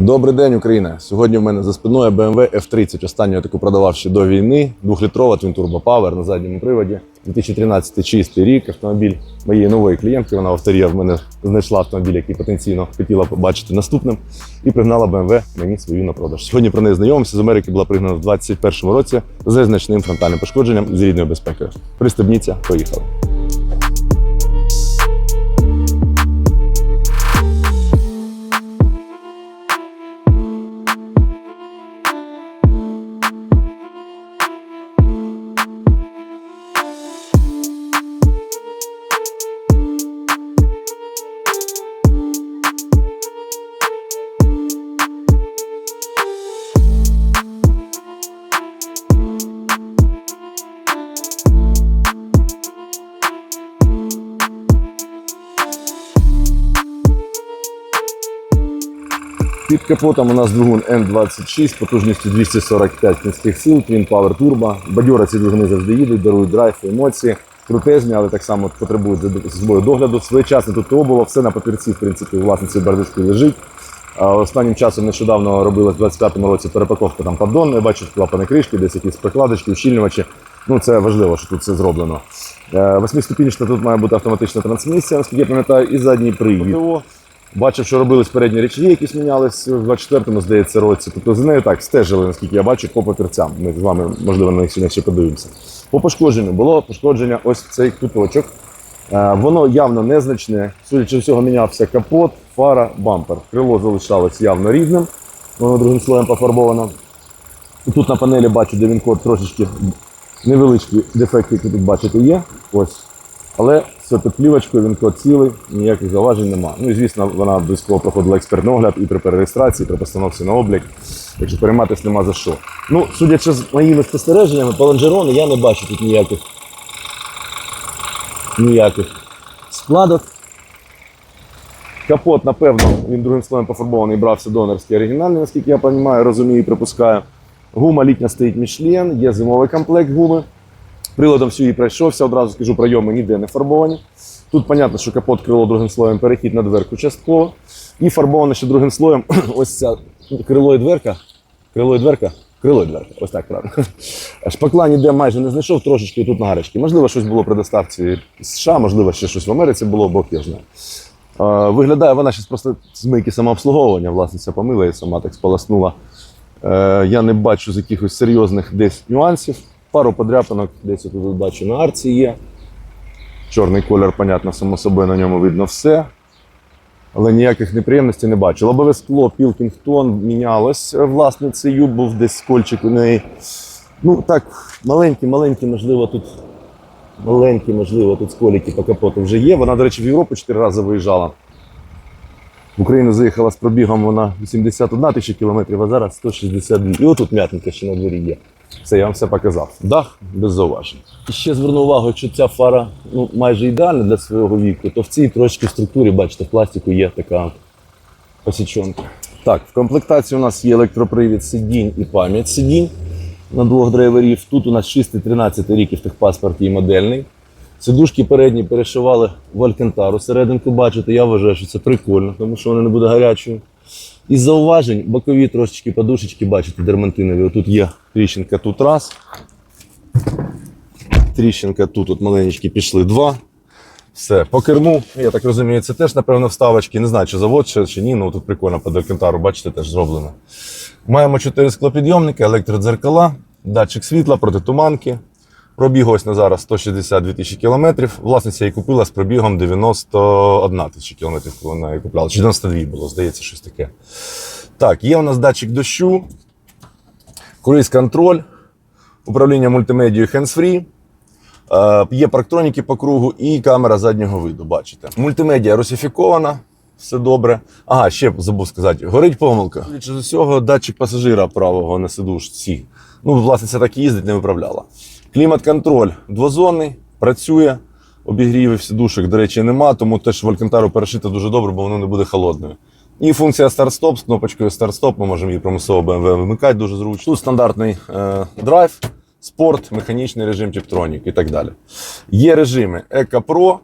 Добрий день, Україна! Сьогодні в мене за спиною BMW F30. Останню я таку продавав ще до війни. Двохлітрова Twin Turbo Power на задньому приводі. 2013 чистий рік. Автомобіль моєї нової клієнтки. Вона в авторія в мене знайшла автомобіль, який потенційно хотіла побачити наступним. І пригнала BMW мені свою на продаж. Сьогодні про неї знайомимося. З Америки була пригнана в 2021 році з значним фронтальним пошкодженням з рідною безпекою. Пристебніться, поїхали. Під капотом у нас двигун N26 потужністю 245 кінських сил, Twin Power Turbo. Бадьора ці двигуни завжди їдуть, дарують драйв, емоції. Крутезні, але так само потребують за собою догляду. Своєчасно тут ТО було, все на папірці, в принципі, у власниці бардачку лежить. Останнім часом нещодавно робили в 25-му році перепаковка там поддон. Я бачу клапани кришки, десь якісь прикладочки, ущільнювачі. Ну це важливо, що тут все зроблено. Е, Восьмиступінчна тут має бути автоматична трансмісія, наскільки я пам'ятаю, і задній привід. Бачив, що робились передні речі, якісь мінялись в 24-му, здається, році. Тобто за нею так стежили, наскільки я бачу, по папірцям. Ми з вами, можливо, на них сьогодні ще подивимося. По пошкодженню було пошкодження ось цей куточок. Е, Воно явно незначне. Судячи всього, мінявся капот, фара, бампер. Крило залишалось явно рідним, воно другим слоєм пофарбовано. Тут на панелі бачу, де він код трошечки невеличкі дефекти, які тут бачите, є. Ось. Але все під плівочкою, він код цілий, ніяких зауважень немає. Ну і звісно, вона обов'язково проходила експертний огляд і при перереєстрації, і при постановці на облік. Так що перейматися нема за що. Ну, судячи з моїми спостереженнями, по лонжерону я не бачу тут ніяких, ніяких складок. Капот, напевно, він другим слоєм пофарбований, брався донорський оригінальний, наскільки я розумію, розумію і припускаю. Гума літня стоїть Мішлен, є зимовий комплект гуми. Приладом всю її пройшовся, одразу скажу, пройоми ніде не фарбовані. Тут понятно, що капот крило другим слоєм, перехід на дверку частково. І фарбовано ще другим слоєм ось ця крило і дверка. Крило і дверка. Крило і дверка, ось так правильно. Шпакла ніде майже не знайшов, трошечки тут на гарячки. Можливо, щось було при доставці США, можливо, ще щось в Америці було, Бог я знаю. Виглядає вона ще просто з мийки самообслуговування, власниця помила і сама так сполоснула. Е, Я не бачу з якихось серйозних десь нюансів. Пару подряпинок десь тут бачу на арці є. Чорний колір, понятно, само собою на ньому видно все. Але ніяких неприємностей не бачу. Лобове скло Пілкінгтон мінялось власницею, був десь кольчик у неї. Ну так, маленький, можливо, тут маленькі, можливо, тут сколіки по капоту вже є. Вона, до речі, в Європу 4 рази виїжджала. В Україну заїхала з пробігом вона 81 тисяча кілометрів, а зараз 162. І отут м'ятненька ще на дворі є. Все, я вам все показав. Дах без зауважень. І ще зверну увагу, що ця фара ну, майже ідеальна для свого віку, то в цій трошки структурі, бачите, в пластику є така посічонка. Так, в комплектації у нас є електропривід сидінь і пам'ять сидінь на двох драйверів. Тут у нас 6-13 рік і в техпаспорті і модельний. Сидушки передні перешивали в Алькантару. Серединку бачите, я вважаю, що це прикольно, тому що вона не буде гарячою. Із зауважень бокові трошечки подушечки, бачите, дермантинові. Тут є тріщинка тут раз. Тріщинка тут, от маленькі пішли два. Все, по керму, я так розумію, це теж, напевно, вставочки. Не знаю, чи завод, чи, чи ні, ну тут прикольно під Алькантару, бачите, теж зроблено. Маємо 4 склопідйомники, електродзеркала, датчик світла, протитуманки. Пробіг ось на зараз 162 тисячі кілометрів. Власниця її купила з пробігом 91 тисяча кілометрів, коли вона її купляла. Чи 92 було, здається, щось таке. Так, є у нас датчик дощу, круїз контроль, управління мультимедією hands-free. Е, Є парктроніки по кругу і камера заднього виду. Бачите. Мультимедіа русифікована, все добре. Ага, ще забув сказати, горить помилка. З усього, датчик пасажира правого на сидушці. Ну, власниця так і їздить, не виправляла. Клімат-контроль двозонний, працює. Обігрівів сидушок, до речі, нема, тому теж в перешити дуже добре, бо воно не буде холодною. І функція старт-стоп з кнопочкою старт-стоп. Ми можемо її примусово BMW вимикати дуже зручно. Тут стандартний е, драйв, спорт, механічний режим, Tiptronic і так далі. Є режими Eco Pro,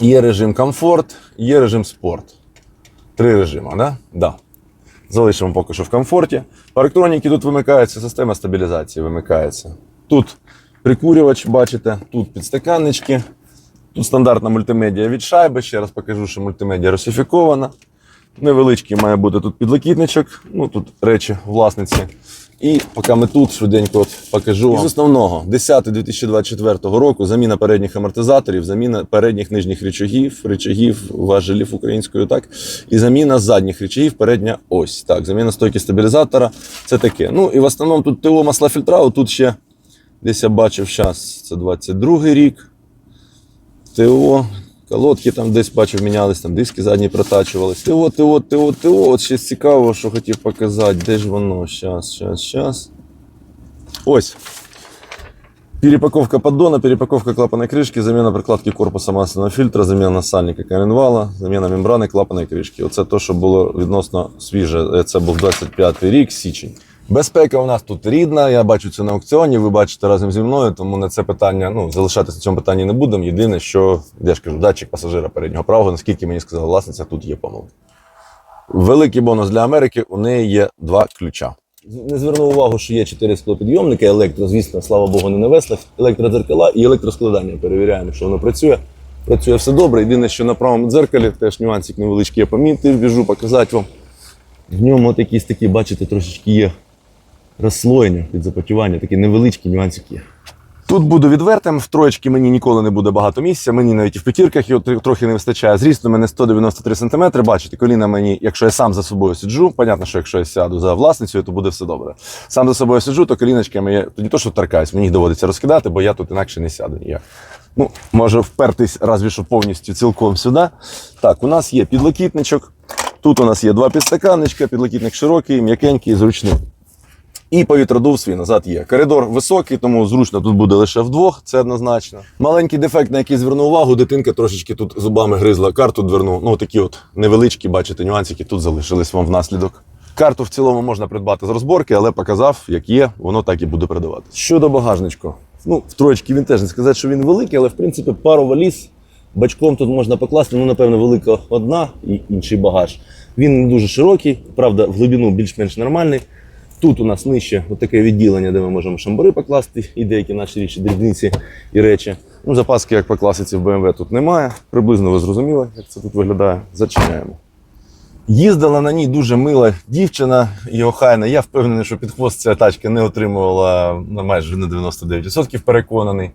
є режим комфорт, є режим спорт. Три режими, да? Да. залишимо поки що в комфорті. Парктроніки тут вимикаються, система стабілізації вимикається. Тут прикурювач, бачите, тут підстаканнички, тут стандартна мультимедіа від шайби. Ще раз покажу, що мультимедіа русифікована. Невеличкий має бути тут підлокітничок, ну тут речі власниці. І поки ми тут швиденько от покажу. вам. Із основного 10 2024 року заміна передніх амортизаторів, заміна передніх нижніх речагів, речагів важелів українською, так і заміна задніх речагів, передня ось. Так, заміна стойки стабілізатора. Це таке. Ну і в основному тут ТО масла фільтра. Тут ще десь я бачив зараз. Це 22 рік. ТО, колодки там десь бачив, мінялись, там диски задні протачувались. ТО, ТО, ТО, ТО. От ще цікаво, що хотів показати. Де ж воно? Щас, щас, щас. Ось. Перепаковка поддона, перепаковка клапанной крышки, замена прокладки корпуса масляного фильтра, замена сальника коленвала, замена мембрани клапаної кришки. Оце те, що було відносно свіже. Це був 25-й рік, січень. Безпека у нас тут рідна. Я бачу це на аукціоні. Ви бачите разом зі мною, тому на це питання ну залишатися на цьому питанні не будемо. Єдине, що я ж кажу, датчик пасажира переднього правого, наскільки мені сказала власниця, тут є помилка. Великий бонус для Америки. У неї є два ключа. Не звернув увагу, що є чотири склопідйомники, електро, звісно, слава Богу, не на веслах, електродзеркала і електроскладання. Перевіряємо, що воно працює. Працює все добре. Єдине, що на правому дзеркалі теж нюансик невеличкий я помітив, біжу показати вам. В ньому от якісь такі, бачите, трошечки є розслоєння під запотівання, такі невеличкі нюансики. Тут буду відвертим, в троєчки мені ніколи не буде багато місця, мені навіть і в п'ятірках його трохи не вистачає. Зріст у мене 193 см. Бачите, коліна мені, якщо я сам за собою сиджу, понятно, що якщо я сяду за власницею, то буде все добре. Сам за собою сиджу, то коліночками я не то, що торкаюсь, мені їх доводиться розкидати, бо я тут інакше не сяду ніяк. Ну, може впертись разві що повністю цілком сюди. Так, у нас є підлокітничок. Тут у нас є два підстаканничка, підлокітник широкий, м'якенький, зручний. І повітродув свій назад є. Коридор високий, тому зручно тут буде лише вдвох, це однозначно. Маленький дефект, на який звернув увагу, дитинка трошечки тут зубами гризла карту дверну. Ну такі от невеличкі, бачите, нюансики тут залишились вам внаслідок. Карту в цілому можна придбати з розборки, але показав, як є, воно так і буде продавати. Щодо багажничку. Ну, в троєчки він теж не сказати, що він великий, але в принципі пару валіз бачком тут можна покласти. Ну, напевно, велика одна і інший багаж. Він не дуже широкий, правда, в глибину більш-менш нормальний. Тут у нас нижче таке відділення, де ми можемо шамбори покласти і деякі наші річі, дрібниці і речі. Ну, запаски, як по класиці в BMW, тут немає. Приблизно ви зрозуміли, як це тут виглядає. Зачиняємо. Їздила на ній дуже мила дівчина і охайна. Я впевнений, що під хвост ця тачка не отримувала на майже на 99% переконаний.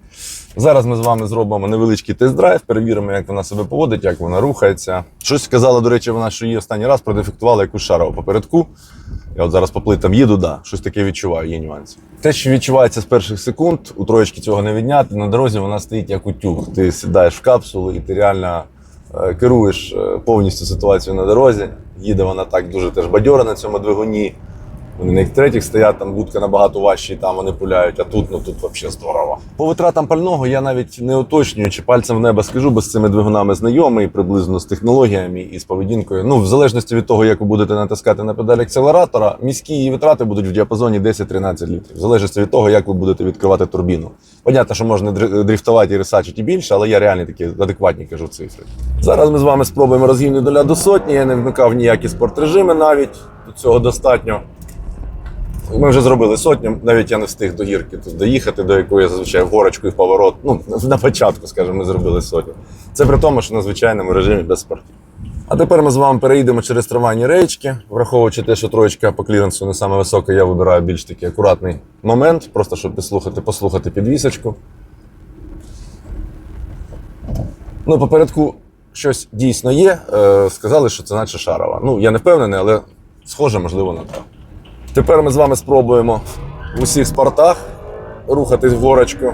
Зараз ми з вами зробимо невеличкий тест-драйв, перевіримо, як вона себе поводить, як вона рухається. Щось сказала, до речі, вона, що її останній раз продефектувала якусь шарову попередку. Я от зараз по плитам їду, да, щось таке відчуваю, є нюанси. Те, що відчувається з перших секунд, у троєчки цього не відняти. На дорозі вона стоїть як утюг. Ти сідаєш в капсулу і ти реально е, керуєш е, повністю ситуацією на дорозі. Їде вона так дуже теж бадьора на цьому двигуні. Вони на їх третіх стоять, там будка набагато важчі, і там вони пуляють, а тут ну тут взагалі здорово. По витратам пального я навіть не уточнюю, чи пальцем в небо скажу, бо з цими двигунами знайомий, приблизно з технологіями і з поведінкою. Ну, в залежності від того, як ви будете натискати на педаль акселератора, міські її витрати будуть в діапазоні 10-13 літрів. В залежності від того, як ви будете відкривати турбіну. Понятно, що можна дри- дрифтувати і рисачити і більше, але я реально такі адекватні кажу цифри. Зараз ми з вами спробуємо розгін від нуля до сотні. Я не вмикав ніякі спортрежими навіть. До цього достатньо. Ми вже зробили сотню, навіть я не встиг до гірки тут доїхати, до якої я зазвичай в горочку і в поворот. Ну, на початку, скажімо, ми зробили сотню. Це при тому, що на звичайному режимі без спорту. А тепер ми з вами переїдемо через трамвайні речки. Враховуючи те, що троєчка по кліренсу не саме висока, я вибираю більш такий акуратний момент, просто щоб підслухати, послухати підвісочку. Ну, попередку щось дійсно є. Е, сказали, що це наче шарова. Ну, я не впевнений, але схоже, можливо, на те. Тепер ми з вами спробуємо в усіх спортах рухатись в горочку.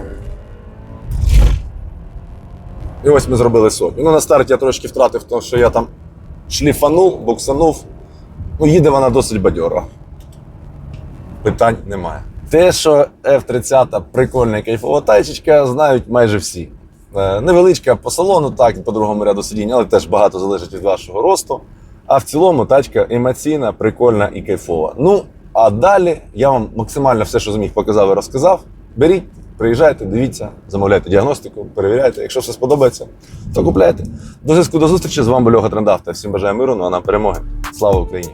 І ось ми зробили сотню. Ну, на старті я трошки втратив, тому що я там шліфанув, буксанув. Ну, їде вона досить бадьора. Питань немає. Те, що F-30 прикольна і кайфова тачечка, знають майже всі. Е, Невеличка по салону, так, по другому ряду сидіння, але теж багато залежить від вашого росту. А в цілому тачка емоційна, прикольна і кайфова. Ну, а далі я вам максимально все, що зміг, показав і розказав. Беріть, приїжджайте, дивіться, замовляйте діагностику, перевіряйте. Якщо все сподобається, то купляйте. До зв'язку до зустрічі. З вами Льога Трендафта. Всім бажаю миру, ну а нам перемоги. Слава Україні!